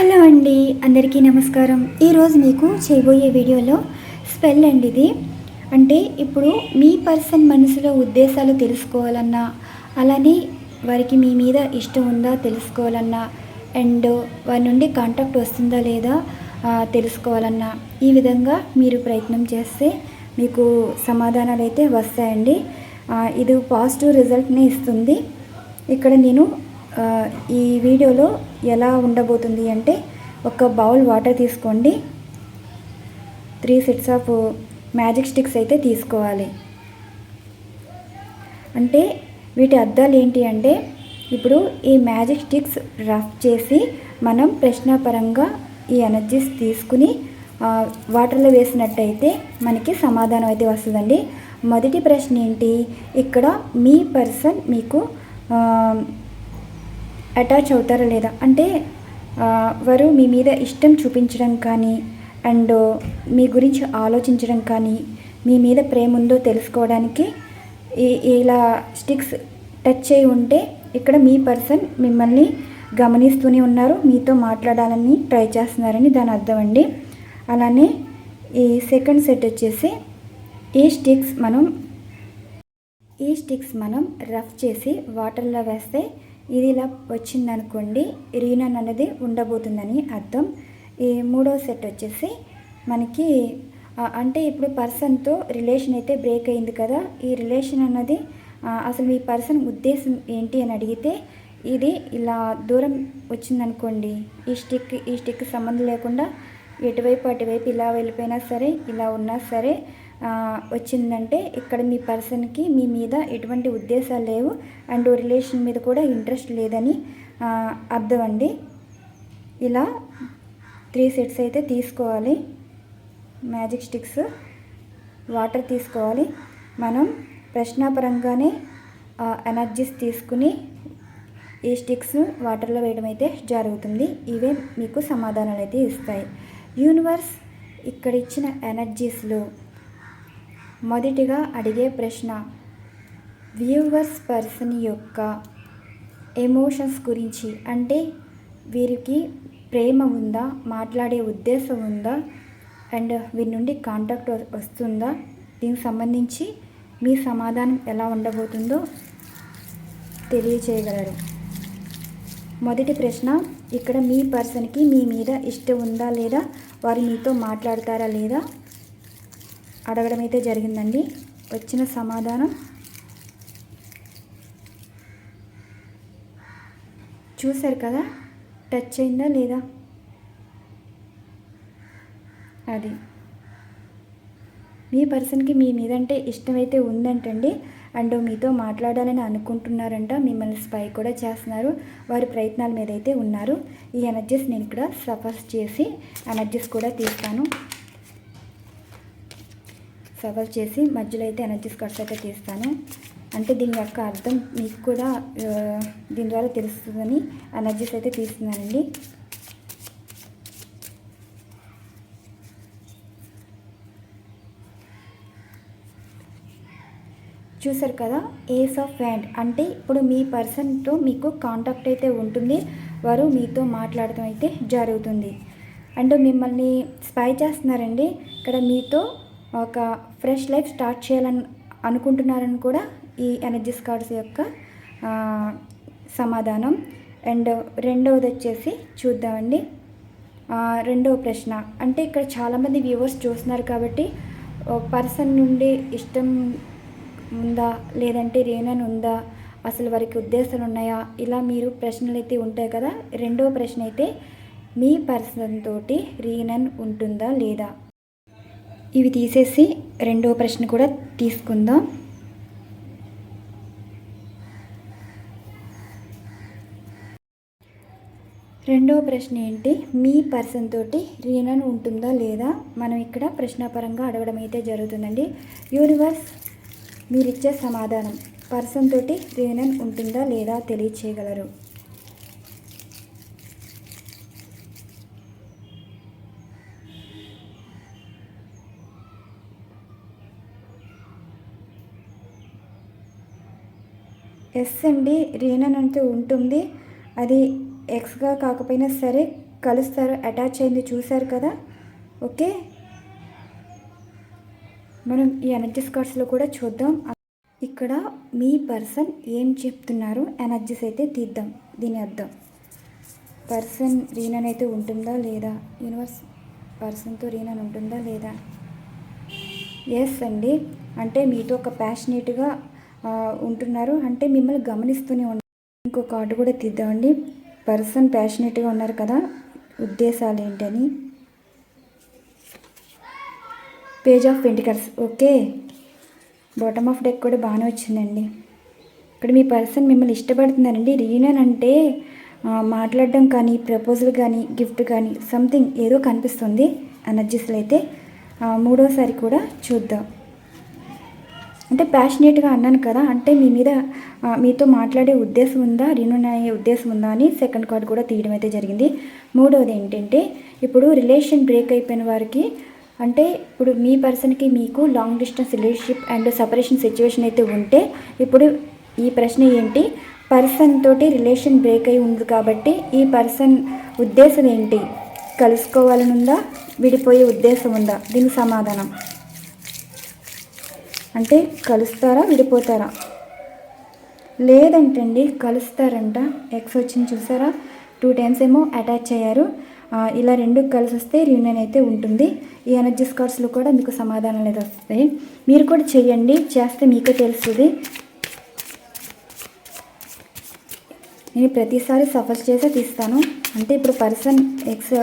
Hello అండి అందరికీ నమస్కారం. ఈరోజు మీకు చేయబోయే వీడియోలో స్పెల్ అండి ఇది. అంటే ఇప్పుడు మీ పర్సన్ మనసులో ఉద్దేశాలు తెలుసుకోవాలన్నా అలానే వారికి మీ మీద ఇష్టం ఉందా తెలుసుకోవాలన్నా అండ్ వారి నుండి కాంటాక్ట్ వస్తుందా లేదా తెలుసుకోవాలన్నా ఈ విధంగా మీరు ప్రయత్నం చేస్తే మీకు సమాధానాలు అయితే వస్తాయండి ఇది పాజిటివ్ రిజల్ట్ని ఇస్తుంది. ఇక్కడ నేను ఈ వీడియోలో ఎలా ఉండబోతుంది అంటే ఒక బౌల్ వాటర్ తీసుకోండి. Three sets of magic sticks అయితే తీసుకోవాలి. అంటే వీటి అర్థాలు ఏంటి అంటే ఇప్పుడు ఈ మ్యాజిక్ స్టిక్స్ రఫ్ చేసి మనం ప్రశ్నపరంగా ఈ ఎనర్జీస్ తీసుకుని వాటర్లో వేసినట్టయితే మనకి సమాధానం అయితే వస్తుందండి. మొదటి ప్రశ్న ఏంటి? ఇక్కడ మీ పర్సన్ మీకు అటాచ్ అవుతారా లేదా? అంటే వారు మీ మీద ఇష్టం చూపించడం కానీ అండ్ మీ గురించి ఆలోచించడం కానీ మీ మీద ప్రేమ ఉందో తెలుసుకోవడానికి ఇలా స్టిక్స్ టచ్ చేయి ఉంటే ఇక్కడ మీ పర్సన్ మిమ్మల్ని గమనిస్తూనే ఉన్నారు మీతో మాట్లాడాలని ట్రై చేస్తున్నారని దాని అర్థం అండి. అలానే ఈ సెకండ్ సెట్ వచ్చేసి ఈ స్టిక్స్ మనం ఈ స్టిక్స్ మనం రఫ్ చేసి వాటర్లో వేస్తే ఇది ఇలా వచ్చిందనుకోండి రీనన్ అనేది ఉండబోతుందని అర్థం. ఈ మూడో సెట్ వచ్చేసి మనకి అంటే ఇప్పుడు పర్సన్తో రిలేషన్ అయితే బ్రేక్ అయింది కదా ఈ రిలేషన్ అన్నది అసలు మీ పర్సన్ ఉద్దేశం ఏంటి అని అడిగితే ఇది ఇలా దూరం వచ్చిందనుకోండి ఈ స్టిక్ ఈ స్టిక్ సంబంధం లేకుండా ఎటువైపు అటువైపు ఇలా వెళ్ళిపోయినా సరే ఇలా ఉన్నా సరే వచ్చిందంటే ఇక్కడ మీ పర్సన్కి మీ మీద ఎటువంటి ఉద్దేశాలు లేవు అండ్ రిలేషన్ మీద కూడా ఇంట్రెస్ట్ లేదని అర్థం అండి. ఇలా త్రీ సెట్స్ అయితే తీసుకోవాలి. మ్యాజిక్ స్టిక్స్ వాటర్ తీసుకోవాలి. మనం ప్రశ్నాపరంగానే ఎనర్జీస్ తీసుకుని ఈ స్టిక్స్ వాటర్లో వేయడం అయితే జరుగుతుంది. ఇవే మీకు సమాధానాలు అయితే ఇస్తాయి. యూనివర్స్ ఇక్కడ ఇచ్చిన ఎనర్జీస్లో మొదటిగా అడిగే ప్రశ్న వ్యూవర్స్ పర్సన్ యొక్క ఎమోషన్స్ గురించి. అంటే వీరికి ప్రేమ ఉందా మాట్లాడే ఉద్దేశం ఉందా అండ్ వీరి నుండి కాంటాక్ట్ వస్తుందా? దీనికి సంబంధించి మీ సమాధానం ఎలా ఉండబోతుందో తెలియచేయగలరు. మొదటి ప్రశ్న ఇక్కడ మీ పర్సన్కి మీ మీద ఇష్టం ఉందా లేదా? వారు మీతో మాట్లాడతారా లేదా? అడగడం అయితే జరిగిందండి. వచ్చిన సమాధానం. చూశారు కదా? టచ్ అయిందా లేదా? అది. మీ పర్సన్కి మీ మీదంటే ఇష్టమైతే ఉందంటండి. అండ్ మీతో మాట్లాడాలని అనుకుంటున్నారంట. మిమ్మల్ని స్పై కూడా చేస్తున్నారు. వారి ప్రయత్నాల మీద అయితే ఉన్నారు. ఈ ఎనర్జీస్ నేను ఇక్కడ సఫర్స్ చేసి ఎనర్జీస్ కూడా తీస్తాను. సవర్ చేసి మధ్యలో అయితే ఎనర్జీస్ కట్స్ అయితే తీస్తాను. అంటే దీని యొక్క అర్థం మీకు కూడా దీని ద్వారా తెలుస్తుందని ఎనర్జీస్ అయితే తీస్తున్నానండి. చూసారు కదా ఏస్ ఆఫ్ హ్యాండ్ అంటే ఇప్పుడు మీ పర్సన్తో మీకు కాంటాక్ట్ అయితే ఉంటుంది. వారు మీతో మాట్లాడటం అయితే జరుగుతుంది. అండ్ మిమ్మల్ని స్పై చేస్తున్నారండి. ఇక్కడ మీతో ఒక ఫ్రెష్ లైఫ్ స్టార్ట్ చేయాలని అనుకుంటున్నారని కూడా ఈ ఎనర్జీస్ కార్డ్స్ యొక్క సమాధానం. అండ్ రెండవది వచ్చేసి చూద్దామండి. రెండవ ప్రశ్న. అంటే ఇక్కడ చాలామంది వ్యూవర్స్ చూస్తున్నారు కాబట్టి పర్సన్ నుండి ఇష్టం ఉందా లేదంటే రేనన్ ఉందా అసలు వారికి ఉద్దేశాలు ఉన్నాయా ఇలా మీరు ప్రశ్నలు అయితే ఉంటాయి కదా. రెండవ ప్రశ్న అయితే మీ పర్సన్ తోటి రీనన్ ఉంటుందా లేదా? ఇవి తీసేసి రెండవ ప్రశ్న కూడా తీసుకుందాం. రెండవ ప్రశ్న ఏంటి? మీ పర్సన్ తోటి రీనన్ ఉంటుందా లేదా? మనం ఇక్కడ ప్రశ్నాపరంగా అడగడం అయితే జరుగుతుందండి. యూనివర్స్ మీరిచ్చే సమాధానం. పర్సన్ తోటి రీనన్ ఉంటుందా లేదా తెలియచేయగలరు. ఎస్ అండి రీనన్ అంటూ ఉంటుంది. అది ఎక్స్గా కాకపోయినా సరే కలుస్తారు. అటాచ్ అయింది చూశారు కదా? ఓకే? మనం ఈ ఎనర్జీస్ కార్డ్స్లో కూడా చూద్దాం. ఇక్కడ మీ పర్సన్ ఏం చెప్తున్నారు? ఎనర్జీస్ అయితే తీద్దాం. దీని అర్థం. పర్సన్ రీనన్ అయితే ఉంటుందా లేదా? యూనివర్స్ పర్సన్తో రీనన్ ఉంటుందా లేదా? ఎస్ అండి అంటే మీతో ఒక ప్యాషనేట్గా ఉంటున్నారు. అంటే మిమ్మల్ని గమనిస్తూనే ఉన్నారు ఇంకో కార్డు కూడా తీద్దామండి. పర్సన్ ప్యాషనేట్గా ఉన్నారు కదా ఉద్దేశాలు ఏంటని? Page of pentacles okay. Bottom of deck కూడా బాగానే వచ్చిందండి. ఇక్కడ మీ పర్సన్ మిమ్మల్ని ఇష్టపడుతున్నారండి. రీయూనియన్ అంటే మాట్లాడడం కానీ ప్రపోజల్ కానీ గిఫ్ట్ కానీ సంథింగ్ ఏదో కనిపిస్తుంది. ఎనర్జీస్లో అయితే మూడోసారి కూడా చూద్దాం. అంటే ప్యాషనేట్గా అన్నాను కదా అంటే మీ మీద మీతో మాట్లాడే ఉద్దేశం ఉందా రినూన్ అయ్యే ఉద్దేశం ఉందా అని సెకండ్ కార్డ్ కూడా తీయడం అయితే జరిగింది. మూడవది ఏంటంటే ఇప్పుడు రిలేషన్ బ్రేక్ అయిపోయిన వారికి అంటే ఇప్పుడు మీ పర్సన్కి మీకు long distance relationship and separation situation అయితే ఉంటే ఇప్పుడు ఈ ప్రశ్న ఏంటి? పర్సన్ తోటి రిలేషన్ బ్రేక్ అయి ఉంది కాబట్టి ఈ పర్సన్ ఉద్దేశం ఏంటి? కలుసుకోవాలని ఉందా? విడిపోయే ఉద్దేశం ఉందా? దీనికి సమాధానం. అంటే కలుస్తారా విడిపోతారా? లేదంటండి కలుస్తారంట. ఎక్స్ వచ్చింది చూసారా? టూ టైమ్స్ ఏమో అటాచ్ అయ్యారు. ఇలా రెండు కలిసి వస్తే రీయూనియన్ అయితే ఉంటుంది. ఈ ఎనర్జీ స్కార్డ్స్లో కూడా మీకు సమాధానం అనేది వస్తాయి. మీరు కూడా చేయండి చేస్తే మీకే తెలుస్తుంది. నేను ప్రతిసారి సఫర్ చేసే తీస్తాను. అంటే ఇప్పుడు పర్సన్ ఎక్స్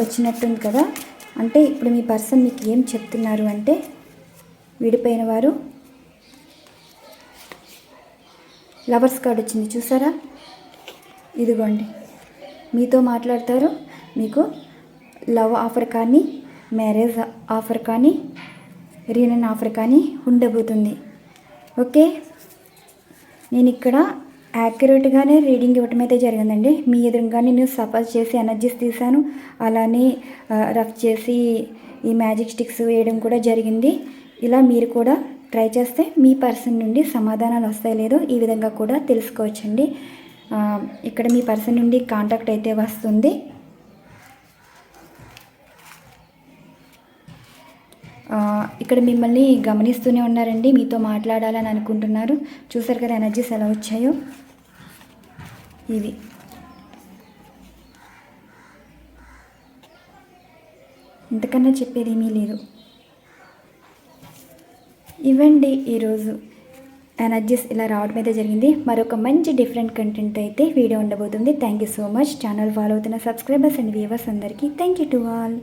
వచ్చినట్టుంది కదా. అంటే ఇప్పుడు మీ పర్సన్ మీకు ఏం చెప్తున్నారు అంటే విడిపోయిన వారు. లవర్స్ కార్డ్ వచ్చింది చూసారా? ఇదిగోండి. మీతో మాట్లాడతారు. మీకు లవ్ ఆఫర్ కానీ మ్యారేజ్ ఆఫర్ కానీ రీనన్ ఆఫర్ కానీ ఉండబోతుంది. ఓకే? నేను ఇక్కడ యాక్యురేట్గానే రీడింగ్ ఇవ్వటం అయితే జరిగిందండి. మీ ఎదురుగా నేను సఫర్ చేసి ఎనర్జీస్ తీశాను. అలానే రఫ్ చేసి ఈ మ్యాజిక్ స్టిక్స్ వేయడం కూడా జరిగింది. ఇలా మీరు కూడా ట్రై చేస్తే మీ పర్సన్ నుండి సమాధానాలు వస్తాయి లేదో ఈ విధంగా కూడా తెలుసుకోవచ్చండి. ఇక్కడ మీ పర్సన్ నుండి కాంటాక్ట్ అయితే వస్తుంది. ఇక్కడ మిమ్మల్ని గమనిస్తూనే ఉన్నారండి మీతో మాట్లాడాలని అనుకుంటున్నారు. చూసారు కదా ఎనర్జీస్ ఎలా వచ్చాయో? ఇవి. ఇంతకన్నా చెప్పేది ఏమీ లేదు. ఇవ్వండి ఈరోజు. ఎనర్జీస్ ఇలా రావడం అయితే జరిగింది. మరొక మంచి డిఫరెంట్ కంటెంట్ అయితే వీడియో ఉండబోతుంది. Thank you so much channel follow అవుతున్న సబ్స్క్రైబర్స్ అండ్ వ్యూవర్స్ అందరికీ థ్యాంక్ యూ టు ఆల్